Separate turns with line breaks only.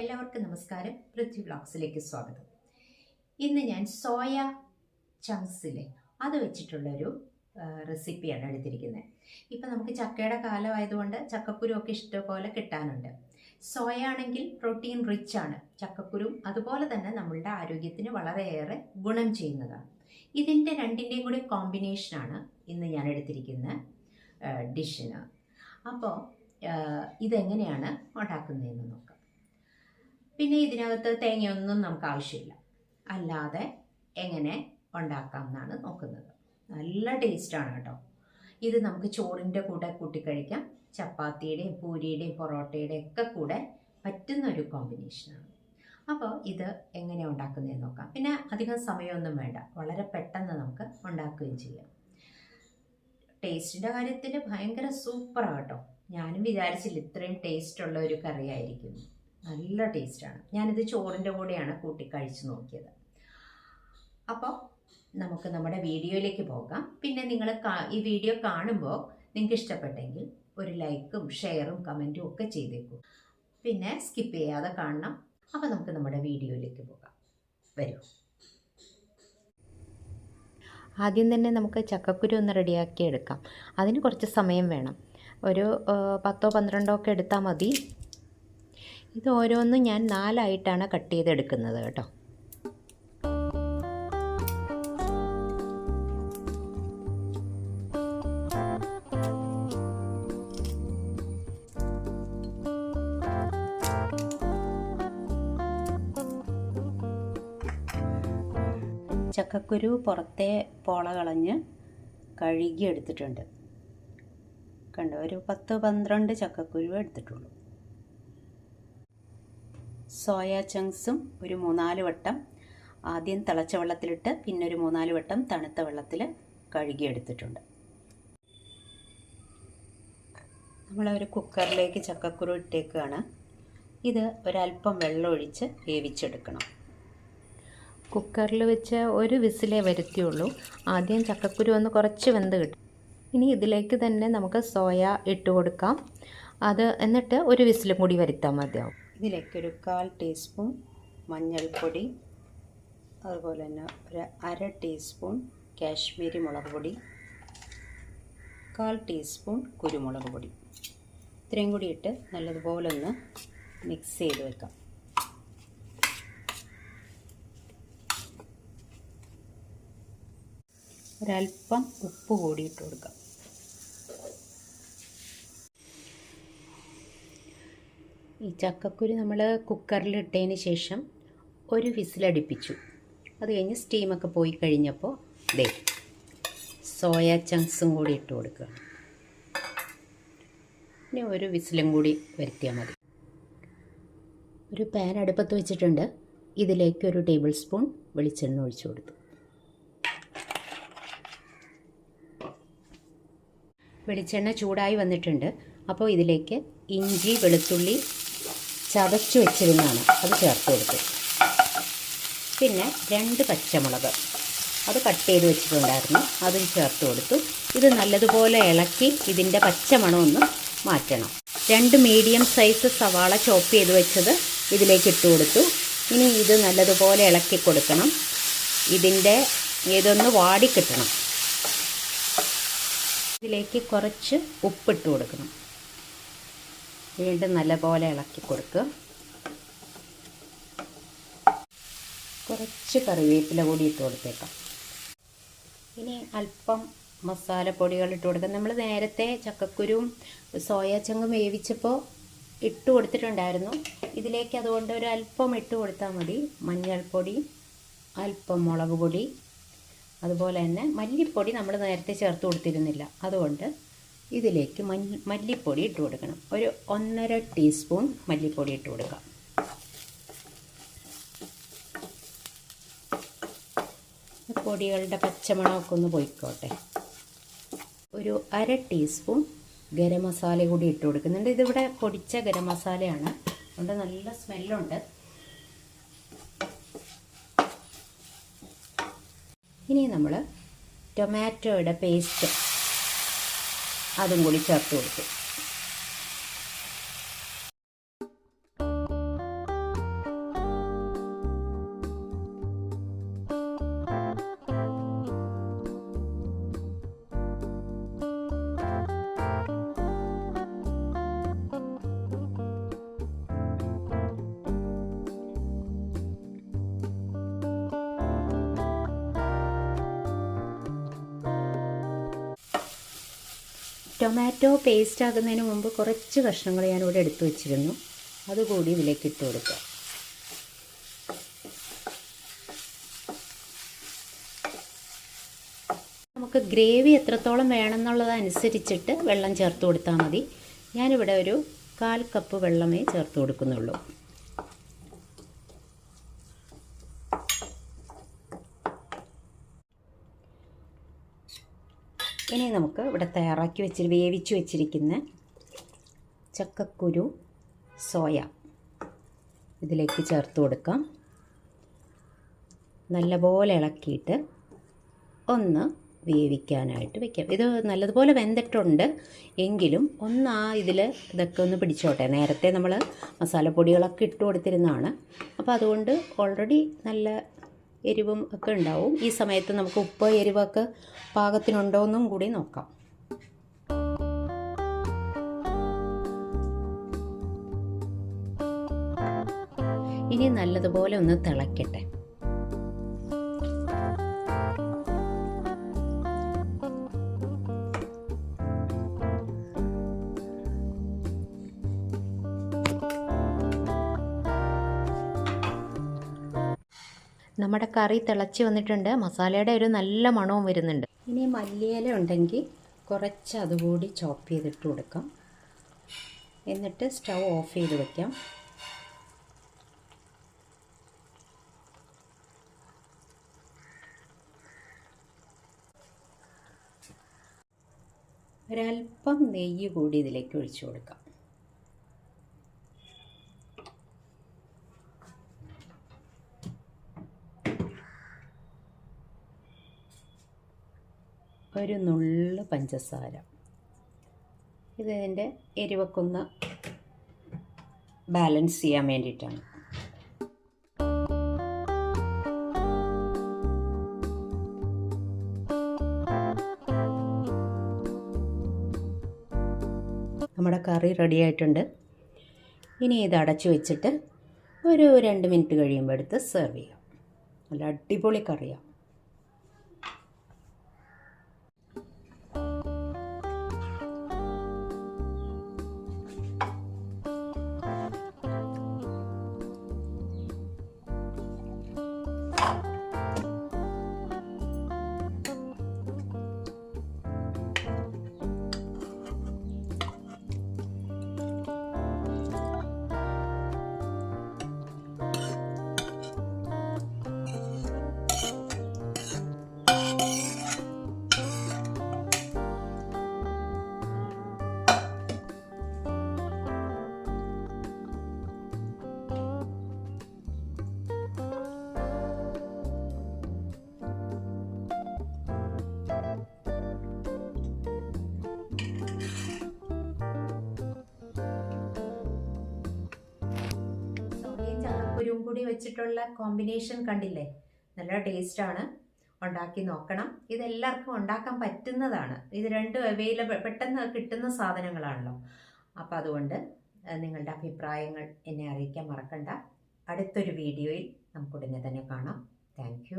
എല്ലാവർക്കും നമസ്കാരം. പൃഥ്വി ബ്ലോഗ്സിലേക്ക് സ്വാഗതം. ഇന്ന് ഞാൻ സോയ ചങ്സിലെ അത് വെച്ചിട്ടുള്ളൊരു റെസിപ്പിയാണ് എടുത്തിരിക്കുന്നത്. ഇപ്പം നമുക്ക് ചക്കയുടെ കാലമായതുകൊണ്ട് ചക്കക്കുരു ഒക്കെ ഇഷ്ടപോലെ കിട്ടാനുണ്ട്. സോയ ആണെങ്കിൽ പ്രോട്ടീൻ റിച്ച് ആണ്. ചക്കക്കുരും അതുപോലെ തന്നെ നമ്മളുടെ ആരോഗ്യത്തിന് വളരെയേറെ ഗുണം ചെയ്യുന്നതാണ്. ഇതിന്റെ രണ്ടിന്റെയും കൂടി കോമ്പിനേഷനാണ് ഇന്ന് ഞാൻ എടുത്തിരിക്കുന്ന ഡിഷിന്. അപ്പോൾ ഇതെങ്ങനെയാണ് ഉണ്ടാക്കുന്നതെന്ന് നോക്കാം. പിന്നെ ഇതിനകത്ത് തേങ്ങയൊന്നും നമുക്ക് ആവശ്യമില്ല. അല്ലാതെ എങ്ങനെ ഉണ്ടാക്കാം എന്നാണ് നോക്കുന്നത്. നല്ല ടേസ്റ്റാണ് കേട്ടോ. ഇത് നമുക്ക് ചോറിന്റെ കൂടെ കൂട്ടിക്കഴിക്കാം. ചപ്പാത്തിയുടെയും പൂരിയുടെയും പൊറോട്ടയുടെയും ഒക്കെ കൂടെ പറ്റുന്ന ഒരു കോമ്പിനേഷനാണ് അപ്പോൾ ഇത് എങ്ങനെ ഉണ്ടാക്കുന്നതെന്ന് നോക്കാം. പിന്നെ അധികം സമയമൊന്നും വേണ്ട. വളരെ പെട്ടെന്ന് നമുക്ക് ഉണ്ടാക്കുകയും ചെയ്യാം. ടേസ്റ്റിന്റെ കാര്യത്തിൽ ഭയങ്കര സൂപ്പറാണ് കേട്ടോ. ഞാനും വിചാരിച്ചില്ല ഇത്രയും ടേസ്റ്റ് ഉള്ള ഒരു കറിയായിരിക്കും. നല്ല ടേസ്റ്റാണ്. ഞാനിത് ചോറിന്റെ കൂടെയാണ് കൂട്ടി കഴിച്ചു നോക്കിയത്. അപ്പോൾ നമുക്ക് നമ്മുടെ വീഡിയോയിലേക്ക് പോകാം. പിന്നെ നിങ്ങൾ ഈ വീഡിയോ കാണുമ്പോൾ നിങ്ങൾക്ക് ഇഷ്ടപ്പെട്ടെങ്കിൽ ഒരു ലൈക്കും ഷെയറും കമന്റും ഒക്കെ ചെയ്തേക്കും. പിന്നെ സ്കിപ്പ് ചെയ്യാതെ കാണണം. അപ്പോൾ നമുക്ക് നമ്മുടെ വീഡിയോയിലേക്ക് പോകാം. വരൂ. ആദ്യം തന്നെ നമുക്ക് ചക്കക്കുരു ഒന്ന് റെഡിയാക്കി എടുക്കാം. അതിന് കുറച്ച് സമയം വേണം. ഒരു പത്തോ പന്ത്രണ്ടോ ഒക്കെ എടുത്താൽ മതി. ഇത് ഓരോന്നും ഞാൻ നാലായിട്ടാണ് കട്ട് ചെയ്തെടുക്കുന്നത് കേട്ടോ. ചക്കക്കുരു പുറത്തെ പോള കളഞ്ഞ് കഴുകി എടുത്തിട്ടുണ്ട് കണ്ടോ ഒരു പത്ത് പന്ത്രണ്ട് ചക്കക്കുരു എടുത്തിട്ടുള്ളൂ. സോയ ചങ്സും ഒരു മൂന്നാൽ വട്ടം ആദ്യം തിളച്ച വെള്ളത്തിലിട്ട് പിന്നെ ഒരു മൂന്നാൽ വട്ടം തണുത്ത വെള്ളത്തിൽ കഴുകിയെടുത്തിട്ടുണ്ട്. നമ്മളൊരു കുക്കറിലേക്ക് ചക്കക്കുരു ഇട്ടേക്കുകയാണ് ഇത് ഒരല്പം വെള്ളമൊഴിച്ച് വേവിച്ചെടുക്കണം. കുക്കറിൽ വെച്ച് ഒരു വിസിലേ വരുത്തിയുള്ളൂ. ആദ്യം ചക്കക്കുരു ഒന്ന് കുറച്ച് വെന്ത് കിട്ടും. ഇനി ഇതിലേക്ക് തന്നെ നമുക്ക് സോയ ഇട്ട് കൊടുക്കാം. അത് എന്നിട്ട് ഒരു വിസിലും കൂടി വരുത്താൻ മതിയാവും. ഇതിലേക്ക് ഒരു കാൽ ടീസ്പൂൺ മഞ്ഞൾപ്പൊടി അതുപോലെ തന്നെ ഒരു അര ടീസ്പൂൺ കാശ്മീരി മുളക് പൊടി കാൽ ടീസ്പൂൺ കുരുമുളക് പൊടി. ഇത്രയും കൂടി ഇട്ട് നല്ലതുപോലെ ഒന്ന് മിക്സ് ചെയ്ത് വെക്കാം. ഒരല്പം ഉപ്പ് കൂടി ഇട്ട് കൊടുക്കാം. ഈ ചക്കക്കുരു നമ്മൾ കുക്കറിൽ കുക്കറിലിട്ടതിന് ശേഷം ഒരു വിസിലടിപ്പിച്ചു അത് കഴിഞ്ഞ് സ്റ്റീമൊക്കെ പോയി കഴിഞ്ഞപ്പോൾ ദേ സോയ ചങ്ക്സും കൂടി ഇട്ട് കൊടുക്കുക ഇനി ഒരു വിസിലും കൂടി വരുത്തിയാൽ മതി. ഒരു പാൻ അടുപ്പത്ത് വെച്ചിട്ടുണ്ട്. ഇതിലേക്ക് ഒരു ടേബിൾ സ്പൂൺ വെളിച്ചെണ്ണ ഒഴിച്ചു കൊടുത്തു. വെളിച്ചെണ്ണ ചൂടായി വന്നിട്ടുണ്ട്. അപ്പോൾ ഇതിലേക്ക് ഇഞ്ചി വെളുത്തുള്ളി ചതച്ചു വെച്ചിരുന്നതാണ്. അത് ചേർത്ത് കൊടുത്തു. പിന്നെ രണ്ട് പച്ചമുളക്. അത് കട്ട് ചെയ്ത് വെച്ചിട്ടുണ്ടായിരുന്നു. അതും ചേർത്ത് കൊടുത്തു. ഇത് നല്ലതുപോലെ ഇളക്കി ഇതിന്റെ പച്ചമണം ഒന്ന് മാറ്റണം. രണ്ട് മീഡിയം സൈസ് സവാള ചോപ്പ് ചെയ്ത് വെച്ചത് ഇതിലേക്ക് ഇട്ട് കൊടുത്തു. ഇനി ഇത് നല്ലതുപോലെ ഇളക്കി കൊടുക്കണം. ഇതിന്റെ ഇതൊന്ന് വാടി വാടിക്കിട്ടണം ഇതിലേക്ക് കുറച്ച് ഉപ്പിട്ട് കൊടുക്കണം. വീണ്ടും നല്ലപോലെ ഇളക്കി കൊടുക്കുക കുറച്ച് കറിവേപ്പില കൂടി ഇട്ട് കൊടുത്തേക്കാം. ഇനി അല്പം മസാലപ്പൊടികൾ ഇട്ട് കൊടുക്കാം. നമ്മൾ നേരത്തെ ചക്കക്കുരുവും സോയാ ചങ്കും വേവിച്ചപ്പോൾ ഇട്ട് കൊടുത്തിട്ടുണ്ടായിരുന്നു. ഇതിലേക്ക് അതുകൊണ്ട് ഒരു അല്പം ഇട്ട് കൊടുത്താൽ മതി. മഞ്ഞൾപ്പൊടി അല്പം മുളക് പൊടി അതുപോലെ തന്നെ മല്ലിപ്പൊടി നമ്മൾ നേരത്തെ ചേർത്ത് കൊടുത്തിരുന്നില്ല. അതുകൊണ്ട് ഇതിലേക്ക് മല്ലിപ്പൊടി ഇട്ട് കൊടുക്കണം. ഒരു ഒന്നര ടീസ്പൂൺ മല്ലിപ്പൊടി ഇട്ട് കൊടുക്കാം. പൊടികളുടെ പച്ചമണമൊക്കെ ഒന്ന് പൊയ്ക്കോട്ടെ. ഒരു അര ടീസ്പൂൺ ഗരം മസാല കൂടി ഇട്ട് കൊടുക്കുന്നുണ്ട്. ഇതിവിടെ പൊടിച്ച ഗരം മസാലയാണ്. അതുകൊണ്ട് നല്ല സ്മെല്ലുണ്ട്. ഇനി നമ്മൾ ടൊമാറ്റോയുടെ പേസ്റ്റ് അതും കൂടി ചേർത്ത് കൊടുത്തു. ടൊമാറ്റോ പേസ്റ്റ് ആകുന്നതിന് മുമ്പ് കുറച്ച് കഷ്ണങ്ങൾ ഞാനിവിടെ എടുത്തു വെച്ചിരുന്നു. അതുകൂടി ഇതിലേക്ക് ഇട്ട് കൊടുക്കുക നമുക്ക് ഗ്രേവി എത്രത്തോളം വേണമെന്നുള്ളതനുസരിച്ചിട്ട് വെള്ളം ചേർത്ത് കൊടുത്താൽ മതി. ഞാനിവിടെ ഒരു കാൽ കപ്പ് വെള്ളമേ ചേർത്ത് കൊടുക്കുന്നുള്ളൂ. ഇനി നമുക്ക് ഇവിടെ തയ്യാറാക്കി വെച്ച് വേവിച്ച് വെച്ചിരിക്കുന്ന ചക്കക്കുരു സോയ ഇതിലേക്ക് ചേർത്ത് കൊടുക്കാം. നല്ലപോലെ ഇളക്കിയിട്ട് ഒന്ന് വേവിക്കാനായിട്ട് വെക്കാം. ഇത് നല്ലതുപോലെ വെന്തിട്ടുണ്ട്. എങ്കിലും ഒന്ന് ആ ഇതിൽ ഇതൊക്കെ ഒന്ന് പിടിച്ചോട്ടെ. നേരത്തെ നമ്മൾ മസാലപ്പൊടികളൊക്കെ ഇട്ട് കൊടുത്തിരുന്നതാണ്. അപ്പോൾ അതുകൊണ്ട് ഓൾറെഡി നല്ല എരിവും ഒക്കെ ഉണ്ടാവും. ഈ സമയത്ത് നമുക്ക് ഉപ്പ് എരിവൊക്കെ പാകത്തിനുണ്ടോ എന്നും കൂടി നോക്കാം. ഇനി നല്ലതുപോലെ ഒന്ന് തിളയ്ക്കട്ടെ നമ്മുടെ കറി തിളച്ച് വന്നിട്ടുണ്ട്. മസാലയുടെ ഒരു നല്ല മണവും വരുന്നുണ്ട്. ഇനി മല്ലിയില ഉണ്ടെങ്കിൽ കുറച്ച് അതുകൂടി ചോപ്പ് ചെയ്തിട്ട് കൊടുക്കാം. എന്നിട്ട് സ്റ്റൗ ഓഫ് ചെയ്ത് വയ്ക്കാം ഒരല്പം നെയ്യ് കൂടി ഇതിലേക്ക് ഒഴിച്ചു കൊടുക്കാം. ഒരു നുള്ള് പഞ്ചസാര. ഇതിന്റെ എരിവൊക്കെ ഒന്ന് ബാലൻസ് ചെയ്യാൻ വേണ്ടിയിട്ടാണ്. നമ്മുടെ കറി റെഡി ആയിട്ടുണ്ട്. ഇനി ഇത് അടച്ചു വെച്ചിട്ട് ഒരു രണ്ട് മിനിറ്റ് കഴിയുമ്പോൾ എടുത്ത് സെർവ് ചെയ്യാം. നല്ല അടിപൊളി കറിയാണ് കൂടി വെച്ചിട്ടുള്ള കോമ്പിനേഷൻ കണ്ടില്ലേ? നല്ല ടേസ്റ്റാണ് ഉണ്ടാക്കി നോക്കണം. ഇതെല്ലാവർക്കും ഉണ്ടാക്കാൻ പറ്റുന്നതാണ്. ഇത് രണ്ടും അവൈലബിൾ പെട്ടെന്ന് കിട്ടുന്ന സാധനങ്ങളാണല്ലോ. അപ്പോൾ അതുകൊണ്ട് നിങ്ങളുടെ അഭിപ്രായങ്ങൾ എന്നെ അറിയിക്കാൻ മറക്കണ്ട. അടുത്തൊരു വീഡിയോയിൽ നമുക്കുടനെ തന്നെ കാണാം. താങ്ക്